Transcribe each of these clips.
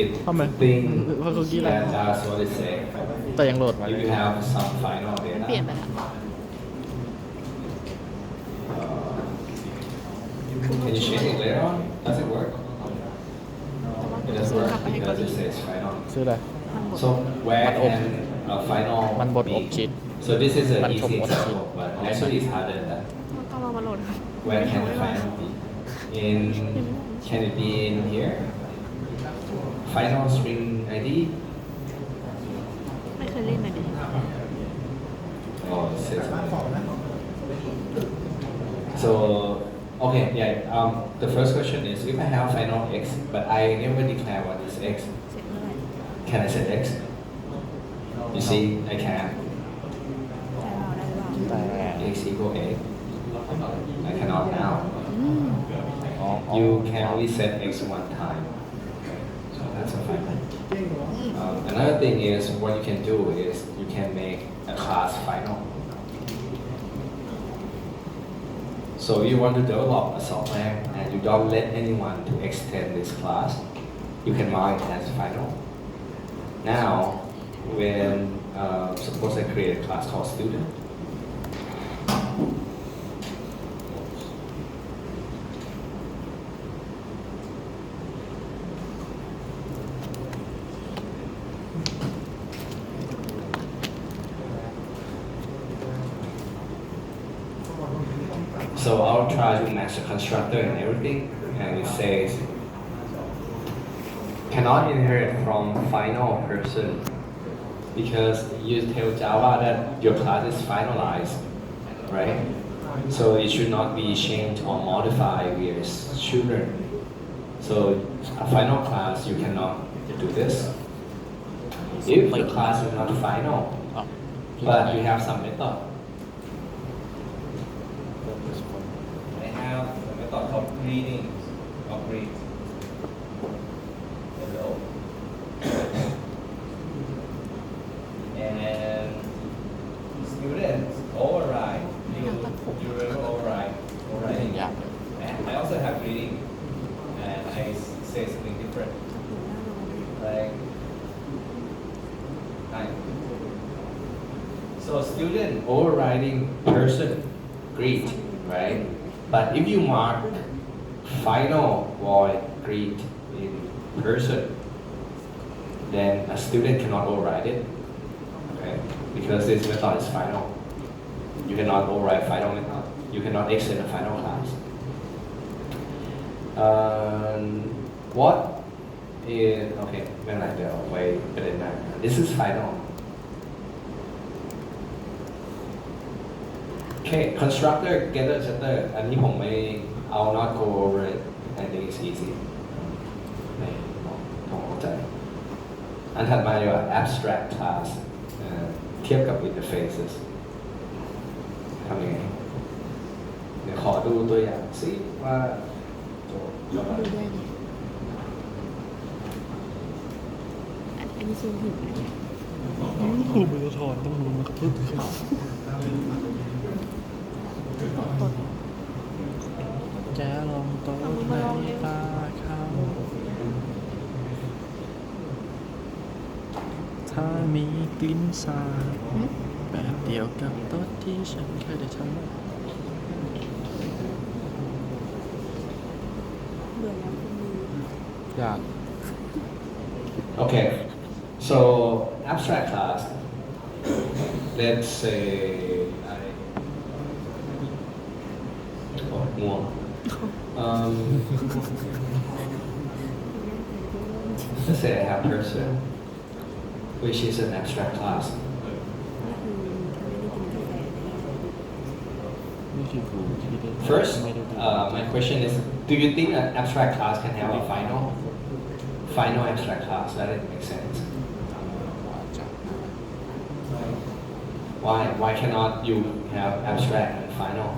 it ทำไม think เพราะคุกกี้อะไร that that's what it say แต่ยังโหลดมา if you have some final เปลี่ยน data ไปแล้ว uh, can you change it later on does it work แต่ว่า it จะ doesn't ซื้อ work กลับไปให้เกา because หลี it says final ซื้ออะไร มันบด so where มันอบ can a final มันบดอบ be? ชีส so this is an มันชม easy อบชีส example but actually it's harder than that ต้องเอามาโหลดครับ where can the final be in can it be in here final string id ไม่เคยเล่นเลยเนี่ย Oh, it says So, okay, yeah. Um, the first question is if I have final x, but I never declare what is x, เสร็จเมื่อไหร่ can I set x? You see, I can. ใจเราได้หรือเปล่า แต่ x equal a. I cannot now. อืม อ๋อ You can only set x one time. That's a final. Um, another thing is what you can do is you can make a class final. So you want to develop a software and you don't let anyone to extend this class, you can mark it as final. Now, when uh, suppose I create a class called student, So I'll try to match the constructor and everything, and it says cannot inherit from final person because you tell Java that your class is finalized, right? So it should not be changed or modified via children. So a final class you cannot do this. If the class is not final, but you have some method. I have a Greetings, operate. Hello. and students, all right. You, you remember all right, all right. Yeah. And I also have greeting, and I say something different. Like, hi. So student, overriding person, greet, right? But if you mark final void greet in person, then a student cannot override it, okay? Because this method is final. You cannot override final method. You cannot extend a final class. Um, what is okay? When I go away, but then I- this is final. Okay, constructor getter setter อันนี้ผมไม่ เอา not go over it I think it's easy ไม่ผมเข้าใจ อันถัดมาดีกว่า abstract class เอ่อเทียบกับ interfaces ทำยังไง เดี๋ยวขอดูตัวอย่างสิว่าโจทย์จะดูด้วยดิอันอันนี้ซูมถึงไหมครูมือถอนต้องรู้มาพูดถึงตดจะลอง โต๊ะในตาเขาถ้ามีกลิ่นสาบหืมแบบเดียวกับโต๊ะที่ฉันเคยได้ทำเบื่อแล้วคุณมือยาก Okay, so abstract class. Let's say I. Oh, more. Um, let's say I have person, which is an abstract class. นี่คือถ้าไม่ได้กินกาแฟเนี่ย นี่คือครูที่ได้ First, ไม่ได้ดู uh, my question is, do you think an abstract class can have a final? Final abstract class, that it makes sense. Why? Why cannot you have abstract and final?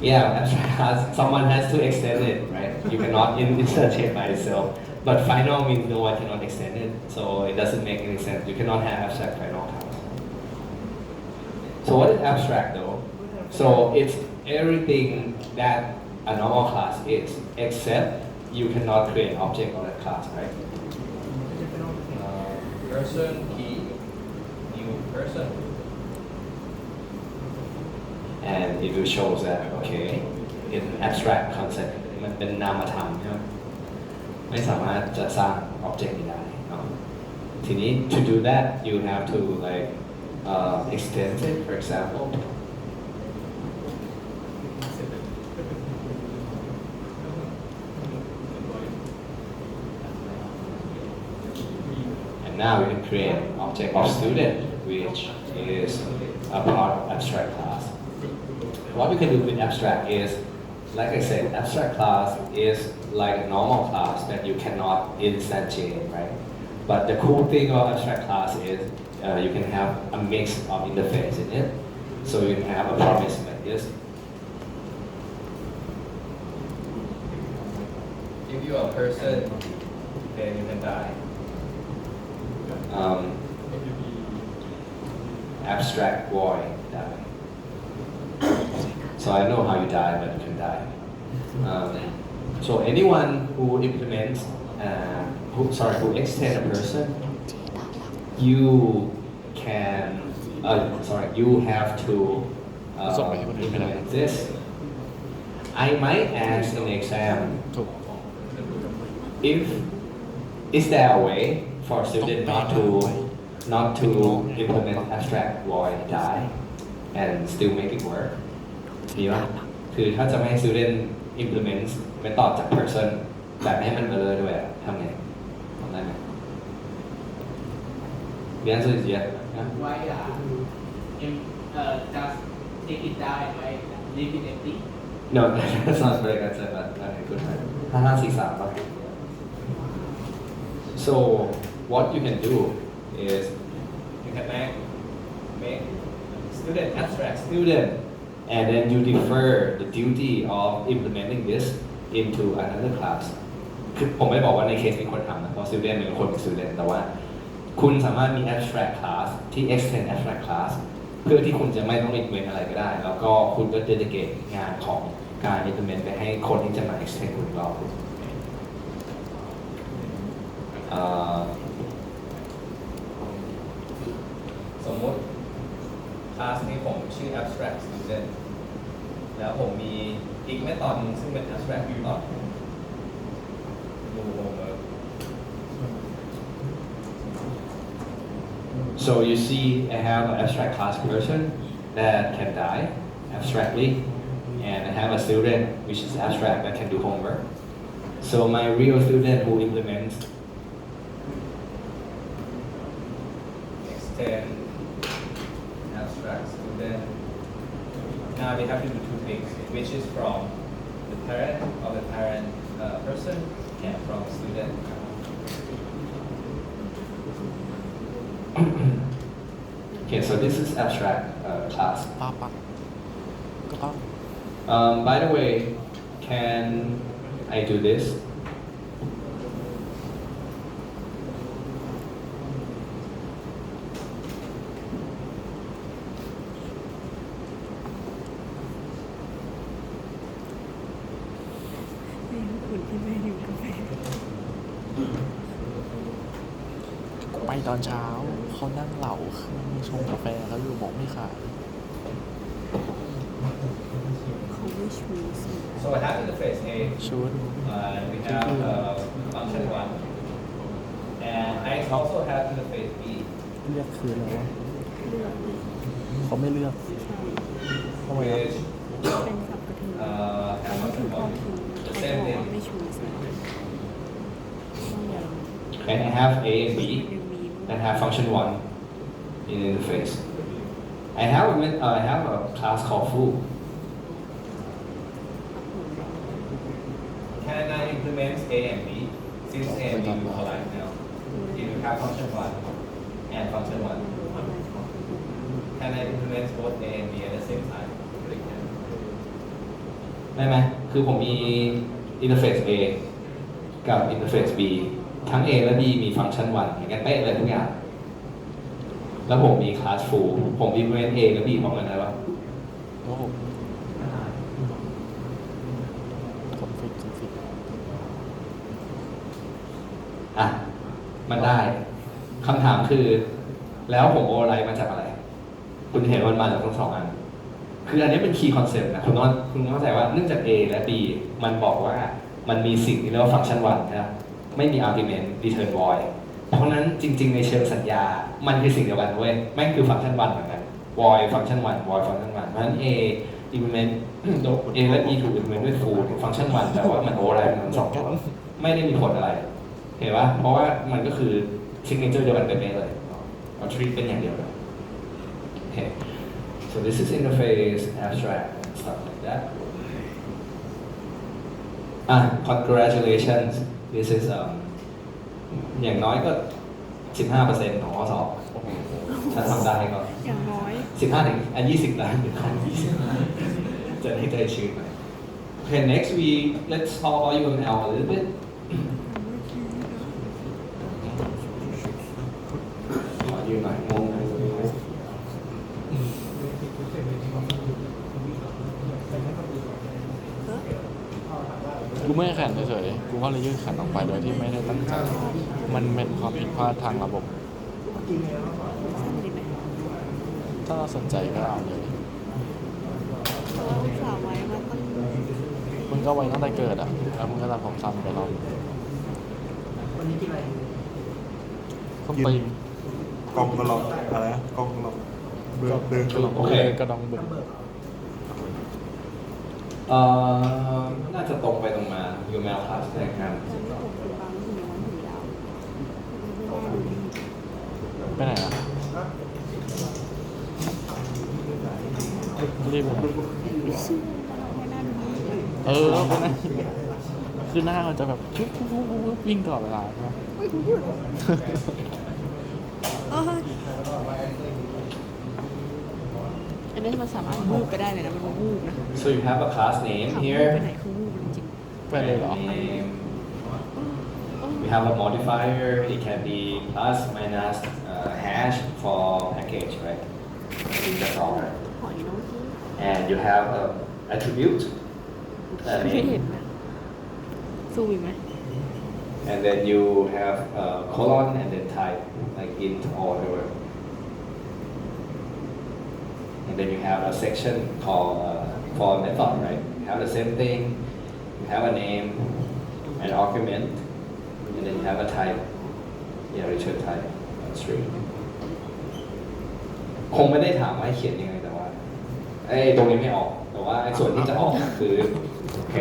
Yeah, abstract class, someone has to extend it, right? You cannot in- insert it by itself. But final means no one cannot extend it, so it doesn't make any sense. You cannot have abstract final class. So what is abstract though? So it's everything that a normal class is, except you cannot create an object of that class right Uh, person key new person and it will show that okay in abstract concept มันเป็นนามธรรมใช่ไหมไม่สามารถจะสร้าง object นี้ได้เนาะทีนี้ to do that you have to like uh, extend it for example and now we can create object of student which is a part of abstract class what we can do with abstract is, like I said, abstract class is like a normal class that you cannot instantiate, right? But the cool thing about abstract class is uh, you can have a mix of interface in it. So you can have a promise like this. if you are a person then you can die Um, abstract void die. So I know how you die, but you can die. Um, so anyone who implements, uh, who sorry, who extend a person, you can, uh, sorry, you have to uh, implement this. I might ask in the exam if is there a way for a student not to not to implement abstract void die and still make it work ดีป่ะคือถ้าจะไม่ให้ student implement ไปต่อจาก person แบบไม่ให้มัน error ด้วยอะทำไงทำได้ไหม The answer is yes นะ Why uh, em, uh, just take it down and why leave it empty? No that's not very good answer but okay good try ห้าห้าสี่สามป่ะ So what you can do is you can make make student abstract student and then you defer the duty of implementing this into another class คือผมไม่ได้บอกว่าในเคสมีคนทำนะเพราะ student เป็นคนเป็น student แต่ว่า คุณสามารถมี abstract class ที่ extend abstract class เพื่อที่คุณจะไม่ต้อง implement อะไรก็ได้ แล้วก็คุณก็ delegate งานของการ implement ไปให้คนที่จะมา extend คุณรอบเอ่ คลาสนี้ผมชื่อ abstract student แล้วผมมีอีกเมธอดหนึงซึ่งเป็น abstract method ดูโฮมเวิร์ก So you see, I have an abstract class person that can die abstractly, and I have a student which is abstract that can do homework. So my real student who implements we have to do two things, which is from the parent or the parent uh, person and from the student. okay, so this is abstract uh, class. Um, by the way, can I do this? So I have interface A, ชุด uh, we have uh, function one, and I also have interface B. เลือกคืออะไรวะ เลือกเลย เขาไม่เลือก ใช่ ทำไมครับ which เป็นสับกระเทือ uh, แต่ have ว่าคือ function พ่อ one. คือ The เขา same บอก thing. ว่าไม่ชูสิต้องอย่าง And I have A and B. ดึงมี that have function one in interface. I have a, met- uh, I have a class called foo. Can I implement A and B since A and B will collide now? If you have function one and function one, can I implement both A and B at the same time? ได้ไหมคือผมมี interface A กับ interface B ทั้ง A และ B มีฟังก์ชัน1เหมือนกันเป๊ะเลยทุกอย่าง แล้วผมมี class full ผม implement A กับ B พร้อมกันได้ปะโอ้โหคอนฟิกคอนฟิก อะมันได้คำถามคือ แล้วผมโอไลมาจากอะไร คุณเห็นมันมาจากทั้งสองอัน คืออันนี้เป็นคีย์คอนเซ็ปต์นะคุณต้องคุณต้องเข้าใจว่าเนื่องจาก A และ B มันบอกว่ามันมีสิ่งที่เรียกว่าฟังก์ชันวันนะครับไม่มี argument return void เพราะฉะนั้นจริง ๆ ในเชิงสัญญา มันคือสิ่งเดียวกันเว้ยแม่งคือฟังก์ชันวันเหมือนกัน void ฟังก์ชันวัน void ฟังก์ชันวันเพราะฉะนั้น A implement A และ B ถูก implement ด้วย full ฟังก์ชันวันแต่ว่ามันโอไลมันทั้งสองตัวไม่ได้มีผลอะไร เห็นปะเพราะว่ามันก็คือ signature เดียวกันเป๊ะๆเลยเอา treat เป็นอย่างเดียวเลย Okay. So this is interface, abstract, and stuff like that. Ah, congratulations. This is um อย่างน้อยก็ 15%ของข้อสอบถ้าทำได้ก็อย่างน้อย15ถึงอะ20ล้านเป็นของ20จะได้ใจชื้นหน่อย Okay, next we let's talk about UML a little bit. ขอยืนหน่อยงงนะ กูไม่ได้แข่งเฉยๆ กูก็เลยยื่นแข่งออกไปโดยที่ไม่ได้ตั้งใจ มันเป็นความผิดพลาดทางระบบสั้นดีไหมถ้าเราสนใจก็เอาเลยเพราะว่าอุตส่าห์ไว้มาตั้งมึงก็ไว้ตั้งแต่เกิดอะ แล้วมึงก็ตัดผมสั้นไปรอบวันนี้กินอะไรส้มตีนกองกระหลอกอะไรนะกองกระหลอกเบือเบือกระหลอกโอเค กระดองบึก น่าจะตรงไปตรงมาอยู่แมวคลาสแรครับไปไหนล่ะรีบเออล้วออคือหน้ามันจะแบบบชุบวิ่งตลอดเวลาใช่ไหม เฮ้ยคุณพูดเหรอเอออันนี้มันสามารถวูบไปได้เลยนะ มันวูบนะ so you have a class name ถามวูบ here ไปไหนคือวูบจริง ไปเลยเหรอ name ๆเออ we have a modifier it can be plus minus uh, hash for package right I think that's all right หอยน้องที่ and you have a attribute a ไม่เห็น name นะซูมอีกไหม and then you have a colon and then type like int or whatever and Then you have a section called uh, for method right you have the same thing you have a name an argument and then you have a type yeah return type a string คงไม่ได้ถามว่าเขียนยังไงแต่ว่าไอ้ตรงนี้ไม่ออก แต่ว่าไอ้ส่วนที่จะออกคือโอเค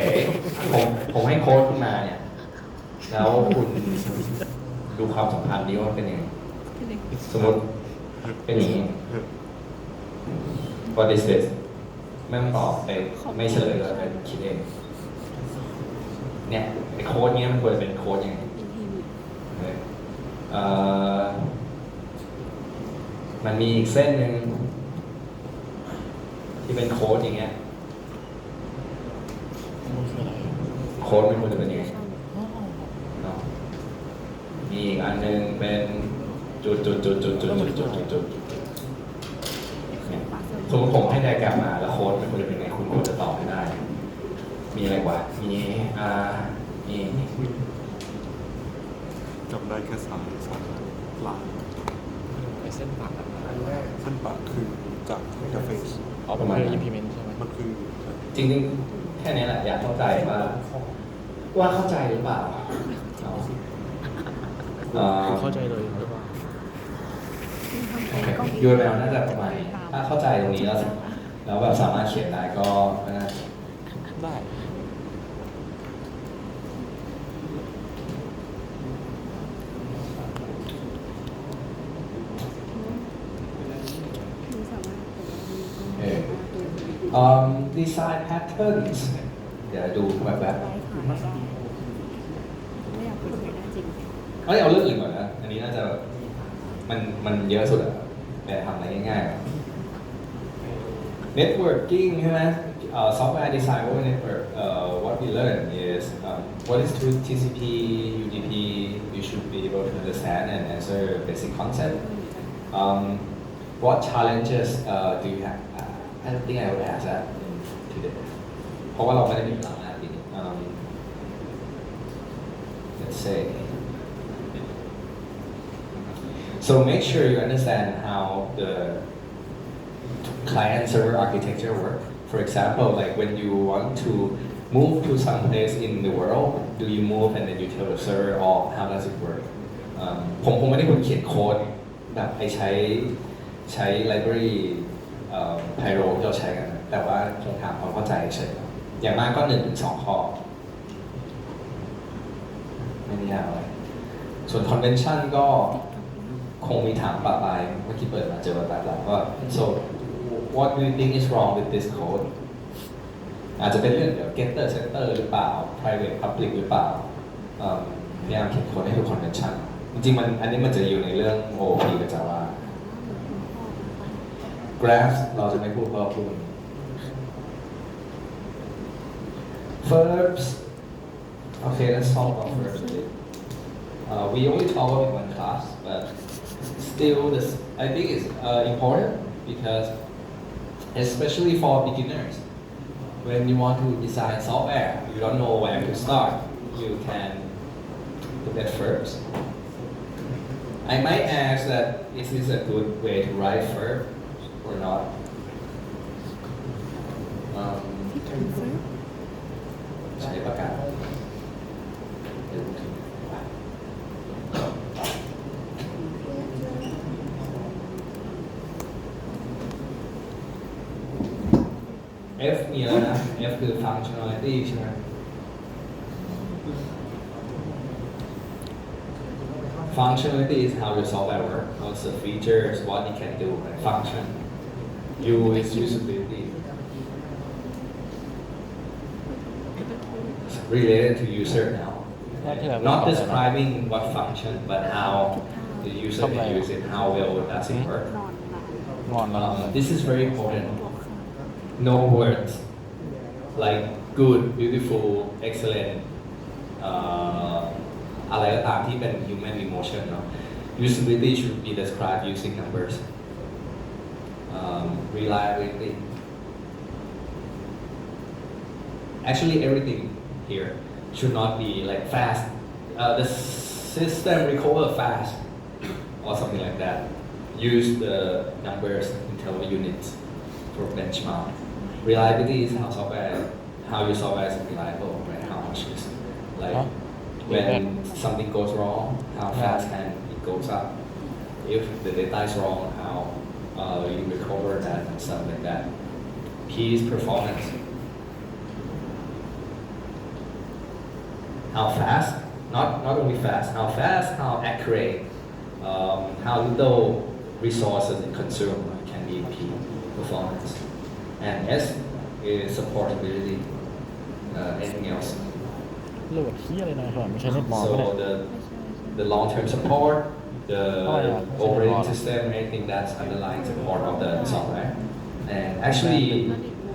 ผมผมให้โค้ดขึ้นมาเนี่ย แล้วคุณดูความสัมพันธ์นี้ว่าเป็นยังไงสมมติเป็นอย่างนี้ what is this ไม่ต้องตอบไปไม่เฉลยเลยไปคิดเอง เนี่ยไอ้โค้ดเนี้ยมันควรจะเป็นโค้ดยังไงอินทีวีเอ่อมันมีอีกเส้นหนึ่งที่เป็นโค้ดอย่างเงี้ยมันคืออะไรโค้ดมันควรจะเป็นยังไงเนาะมีอีกอันหนึงเป็นจุดจุดจุดจุดจุดจุดจุดจุดจุดเนี่ย สมมติผมให้ไดอะแกรมมาแล้วโค้ดมันควรจะเป็นยังไงคุณควรจะตอบให้ได้ มีอะไรกว่ามีอ่ามีจำได้แค่สามสามหลักไอเส้นปากอะขั้นปากคือจากอินเทอร์เฟซอ๋อเป็นเพื่อ implement ใช่ไหมมันคือจริงๆ แค่นี้แหละอยากเข้าใจว่า ว่าเข้าใจหรือเปล่าเอ่อคือเข้าใจเลยหรือเปล่า ยูเอลน่าจะประมาณนี้ถ้าเข้าใจตรงนี้แล้วแล้วแบบสามารถเขียนได้ก็ก็น่าจะได้คือสามารถเออ um design patterns เดี๋ยวดูแบบแบบไว้ขายได้ไม่อยากเปิดเผยหน้าจริงเอ้ยเอาเรื่องอื่นก่อนนะ อันนี้น่าจะ มันมันเยอะสุดอะแต่ทำอะไรง่ายๆอะ networking ใช่ไหมเอ่อ software design over network เอ่อ what we learn is um, what is to TCP UDP you should be able to understand and answer basic concept um, what challenges uh, do you have uh, I don't think I would ask that today เพราะว่าเราไม่ได้มีเวลามากทีนี้ let's say So make sure you understand how the client server architecture work. For example, like when you want to move to some place in the world, do you move and then you tell the server or how does it work? ผมคงไม่ได้คนเขียนโค้ดแบบให้ใช้ใช้ library ไพโรที่เราใช้กัน แต่ว่าคงถามความเข้าใจเฉยอย่างมากก็หนึ่งถึงสองข้อไม่ได้ยากอะไรส่วน convention ก็ คงมีถามปะปายเมื่อกี้เปิดมาเจอปะปายแล้วว่า so what do you think is wrong with this code อาจจะเป็นเรื่องเดี๋ยว getter setter หรือเปล่า private public หรือเปล่าพยายามเขียนโค้ดให้ดู convention จริงๆมันอันนี้มันจะอยู่ในเรื่อง OOP กับ Java graphs เราจะไม่พูดเพราะพูด verbs okay let's talk about verbs a bit uh, we only talk about it in one class but still this I think it's uh, important because especially for beginners when you want to design software you don't know where to start you can look at verbs I might ask that is this a good way to write verb or not? F มีอะไรนะ F คือ functionality ใช่ไหม Functionality is how your software works. What's the features, what it can do, like function. U is usability. It's related to user now. Not describing what function, but how the user can use it, how well does it work. งอนแล้ว Um, this is very important. No words like good, beautiful, excellent. Uh, อะไรก็ตามที่เป็น human emotion เนาะ usability should be described using numbers um, reliability actually everything here should not be like fast uh, the system recover fast or something like that use the numbers in terms of units for benchmark reliability is how software how your software is reliable right how much is like Huh? when something goes wrong, how fast can it goes up? If the data is wrong, how uh, you recover that and stuff like that. P is performance. How fast? Not not only fast. How fast? How accurate? Um, how little resources it consume can be P performance And S is supportability. Uh, anything else? โหลดที่อะไรนะไม่ใช่เน็ตมอลก็ได้ So the, the long-term support, the Oh, yeah. operating Support. system, anything that's underlying support of the software. And actually,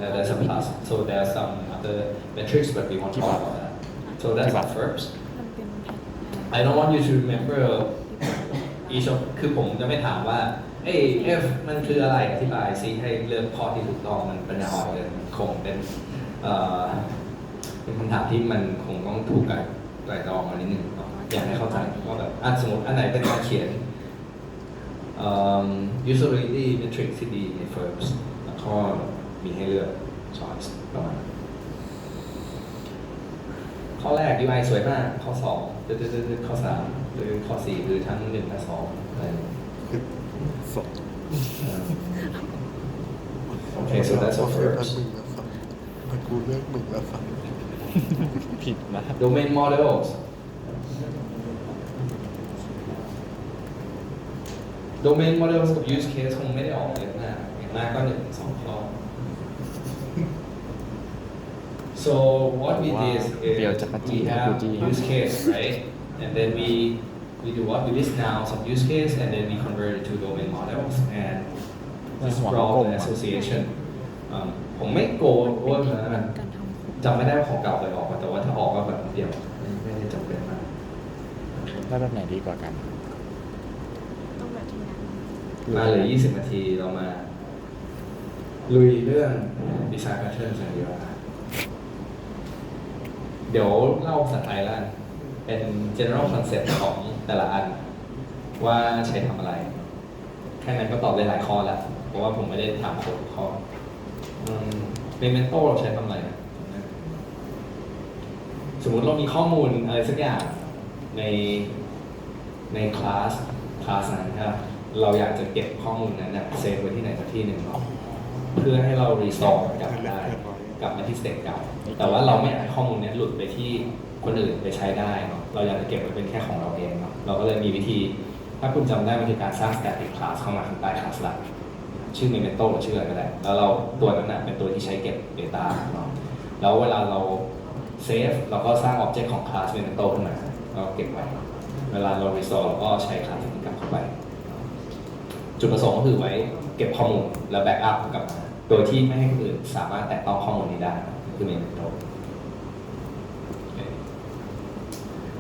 uh, there's a plus. So there are some other metrics, but we won't talk about that. So that's the first. I don't want you to remember each of คือผมจะไม่ถามว่า เอ้ย F มันคืออะไรอธิบายซิให้เลือกข้อที่ถูกต้องมันปัญญาอ่อนเลยมันคงเป็นเอ่อเป็นคำถามที่มันคงต้องถูกกันไตรตรองมานิดนึงเนาะอยากให้เข้าใจว่าแบบอะสมมติอันไหนเป็นการเขียนเอ่อ usability metric ที่ดีใน firms แล้วก็มีให้เลือก choice ประมาณนั้นข้อแรก UI สวยมาก ข้อสองตึ๊ดๆๆข้อสามหรือข้อสี่คือทั้งหนึ่งและสองอะไร อย่างเงี้ย สอง Okay, so that's our เลือก first. หนึ่งและสองแต่กูเลือกหนึ่งและสอง ผิดนะ Domain models. Domain models กับ use case คงไม่ได้ออกเยอะมากอย่างมากก็หนึ่งถึงสองข้อ So what we did is เดี๋ยวจักรจี้ we กับ have กูจี้ use case, right? And then we we do what? We list down some use case and then we convert it to domain models and ไม่ this หัว draw กลม the อะ association อืมผมไม่โกนว่านะจำไม่ได้ว่าของเก่าไปออกมาแต่ว่าถ้าออกก็แบบเดียวไม่ไม่ได้จำเป็นมากได้แบบไหนดีกว่ากันต้องแบบที่นั้นมาเหลือ20 นาทีเรามา ลุยเรื่อง design pattern กันดีกว่าเดี๋ยวเล่าภาษาไทยแล้วกันเป็น general concept ของ แต่ละอันว่าใช้ทำอะไร แค่นั้นก็ตอบได้หลายข้อแล้ว เพราะว่าผมไม่ได้ถามโค้ดทุกข้อเมมโต้เราใช้ทำอะไร สมมติเรามีข้อมูลอะไรสักอย่างในในคลาสคลาสนั้นครับเราอยากจะเก็บข้อมูลนั้นเนี่ยเซฟไว้ที่ไหนสักที่หนึ่งเนาะเพื่อให้เรารีสอร์กลับได้กลับมาที่สเตจเก่าแต่ว่าเราไม่อยากให้ข้อมูลนี้หลุดไปที่ คนอื่นไปใช้ได้เนาะเราอยากจะเก็บไว้เป็นแค่ของเราเองเนาะเราก็เลยมีวิธี ถ้าคุณจำได้มันคือการสร้าง static class เข้ามาข้างใต้ class หลักชื่อ memento หรือชื่ออะไรก็ได้ แล้วเราตัวนั้นนะเป็นตัวที่ใช้เก็บ data เนาะแล้วเวลาเราเซฟเราก็สร้าง object ของ class memento ขึ้นมาเราเก็บไว้ เวลาเรา restore เราก็ใช้ class นี้กลับเข้าไป จุดประสงค์ก็คือไว้เก็บข้อมูลแล้วแบ็กอัพกลับมาโดยที่ไม่ให้คนอื่นสามารถแตะต้องข้อมูลนี้ได้ คือ memento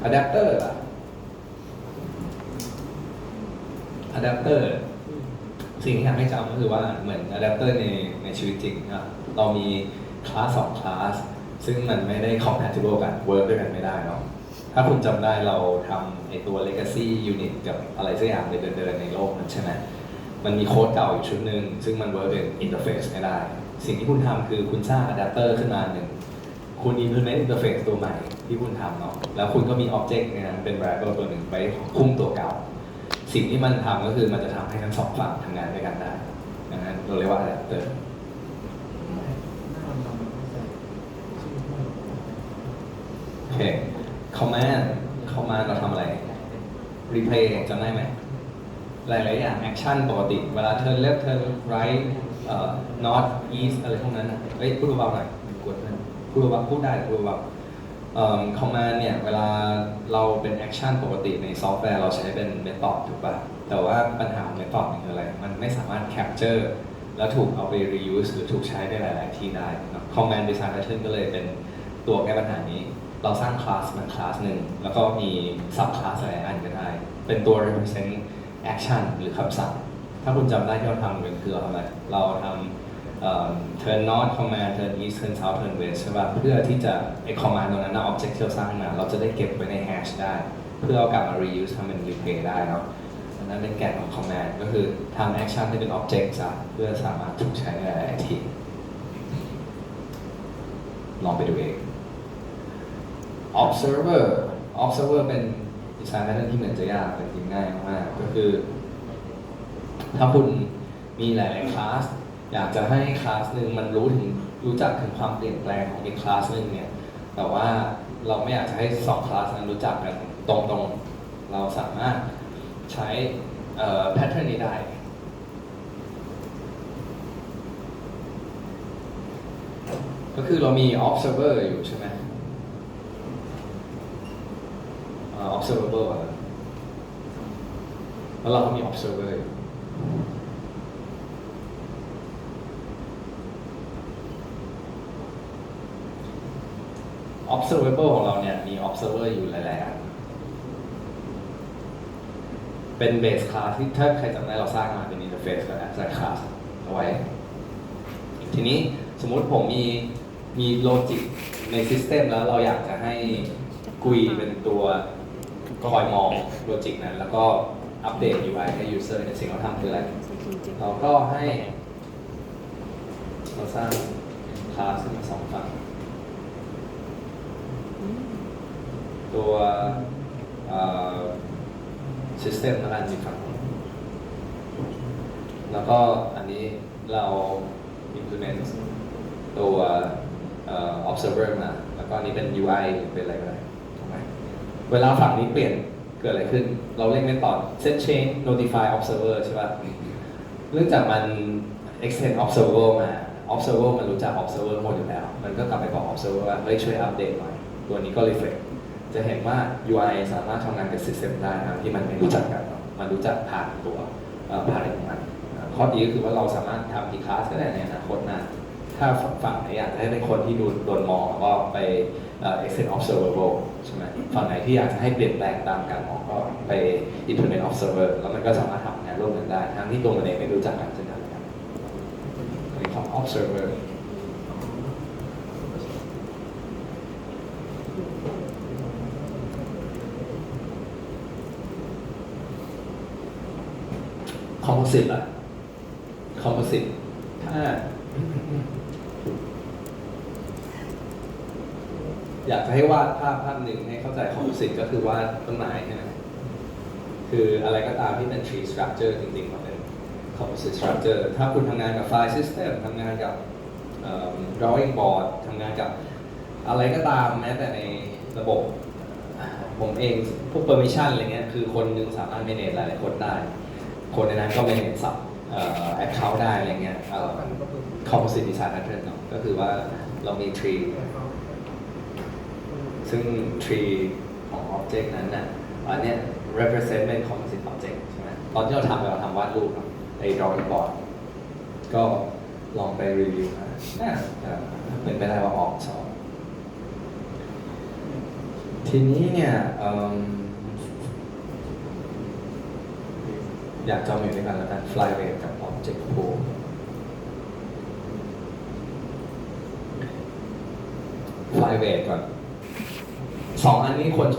อะแดปเตอร์อะอะแดปเตอร์สิ่งที่อยากให้จำก็คือว่าเหมือนอะแดปเตอร์ในในชีวิตจริงนะเรามีคลาสสองคลาสซึ่งมันไม่ได้ compatible กัน work ด้วยกันไม่ได้เนาะถ้าคุณจำได้เราทำไอตัว legacy unit กับอะไรสักอย่างเดินๆในโลกนั้นใช่ไหมมันมีโค้ดเก่าอีกชุดหนึ่งซึ่งมัน work เป็น interface ไม่ได้ สิ่งที่คุณทำคือคุณสร้างอะแดปเตอร์ขึ้นมาหนึ่ง คุณ implement interface ตัวใหม่ที่คุณทำเนาะ แล้วคุณก็มี object ในนั้นเป็น variable ตัวหนึ่งไว้คุ้มตัวเก่า สิ่งที่มันทำก็คือมันจะทำให้ทั้งสองฝั่งทำงานด้วยกันได้ดังนั้นเราเรียกว่า adapter โอเค command command เราทำอะไร replay จำได้ไหมหลายๆอย่าง action ปกติ เวลา turn left turn right เอ่อ not east อะไรพวกนั้นน่ะเฮ้ยพูดเบาหน่อยกดนพูดเบาพูดได้พูดเบา ๆเอ่อ command เนี่ย เวลาเราเป็น action ปกติในซอฟต์แวร์เราใช้เป็น method ถูกป่ะ แต่ว่าปัญหาของ method มันคืออะไร มันไม่สามารถ capture แล้วถูกเอาไป reuse หรือถูกใช้ได้หลาย ๆ ที่ได้นอะ command design pattern ก็เลยเป็นตัวแก้ปัญหานี้ เราสร้างคลาสมันคลาสหนึ่ง แล้วก็มี sub class หลายอันก็ได้ เป็นตัว represent action หรือคำสั่ง ถ้าคุณจำได้ที่เราทำเป็นคือเราทำอะไรเราทำ เอ่อ turn north command turn east turn south turn west ใช่ป่ะเพื่อที่จะไอ้ command ตรงนั้นนะ object ที่เราสร้างขึ้นมา เราจะได้เก็บไว้ใน hash ได้ เพื่อเอากลับมา reuse ทำเป็น replay ได้เนาะอันนั้นเป็นแก่นของ command ก็คือทำ action ที่เป็น object ซะเพื่อสามารถถูกใช้ในหลายๆที่ลองไปดูเอง observer observer เป็น design pattern ที่เหมือนจะยากแต่จริงง่ายมากก็คือ ถ้าคุณมีหลาย ๆ คลาส อยากจะให้คลาสหนึ่งมันรู้ถึงรู้จักถึงความเปลี่ยนแปลงของอีกคลาสหนึ่งเนี่ย แต่ว่าเราไม่อยากจะให้สองคลาสนั้นรู้จักกันตรงๆ เราสามารถใช้แพทเทิร์นนี้ได้ก็คือเรามี observer อยู่ใช่ไหม observable อะแล้วเราก็มี observer อยู่ observable ของเราเนี่ยมี observer อยู่หลายๆอันเป็น base class ที่ถ้าใครจำได้เราสร้างมาเป็น interface กับ abstract class เอาไว้ ทีนี้สมมุติผมมีมีโลจิกใน system แล้วเราอยากจะให้กุยเป็นตัวคอยมองโลจิกนั้น แล้วก็อัปเดต UI ให้ user ในยสิ่งที่เราทำคืออะไร เราก็ให้ เราสร้างคลาสขึ้นมาสองฝั่ง ตัวเอ่อ system นั่นแหละมีฝั่งหนึ่งแล้วก็อันนี้เรา implement ตัว observer มา แล้วก็อันนี้เป็น UI เป็นอะไรก็ได้ถูกไหมเวลาฝั่งนี้เปลี่ยนเกิดอะไรขึ้น เราเรียกไม่ตอน set change notify observer ใช่ป่ะเนื่องจากมัน extend observer มา observer มันรู้จัก observer หมดอยู่แล้ว มันก็กลับไปบอก observer ว่าเฮ้ยช่วยอัปเดตหน่อย ตัวนี้ก็ reflect จะเห็นว่า UI สามารถทำงานกับ system ได้นะครับที่มันไม่รู้จักกันเนอะมันรู้จักผ่านตัวเอ่อผ่านของมันข้อดีก็คือว่าเราสามารถทำอีคลาสก็ได้ในอนาคตนะถ้าฝั่งไหนอยากให้เป็นคนที่ดูโดนมองก็ไปเอ่อ extend observable ใช่ไหมฝั่งไหนที่อยากจะให้เปลี่ยนแปลงตามการมองก็ไป implement observer แล้วมันก็สามารถทำงานร่วมกันได้ ทั้งที่ตัวมันเองไม่รู้จักกันซึ่งกันและ อันนี้ของ observer composite อร์ถ้า อยากจะให้วาดภาพภาพหนึ่งให้เข้าใจ composite ก็คือวาดต้นไม้ใช่ไหมคืออะไรก็ตามที่เป็น tree structure จริงๆมันเป็น composite structure ถ้าคุณทำงานกับ file system ทำงานกับ drawing board ทำงานกับอะไรก็ตามแม้แต่ในระบบผมเองพวก permission อะไรเงี้ยคือคนหนึงสามารถ manage หลายๆคนได้ คนในนั้นก็ manage สับเอ่อ account ได้อะไรเงี้ยเอ่อ composite design pattern เนาะก็คือว่าเรามี tree ซึ่ง tree ของ object นั้นน่ะอันเนี้ย represent เป็น composite object ใช่ไหมตอนที่เราทำเราทำวาดรูปเนาะใน drawing board ก็ลองไปรีวิวมาน่าจะเป็นไปได้ว่าออกสองทีนี้เนี่ยเอยากจองอยู่ด้วยกันแล้วกัน fly rate กับ object pool flyweight ก่อนสองอันนี้คนชอบ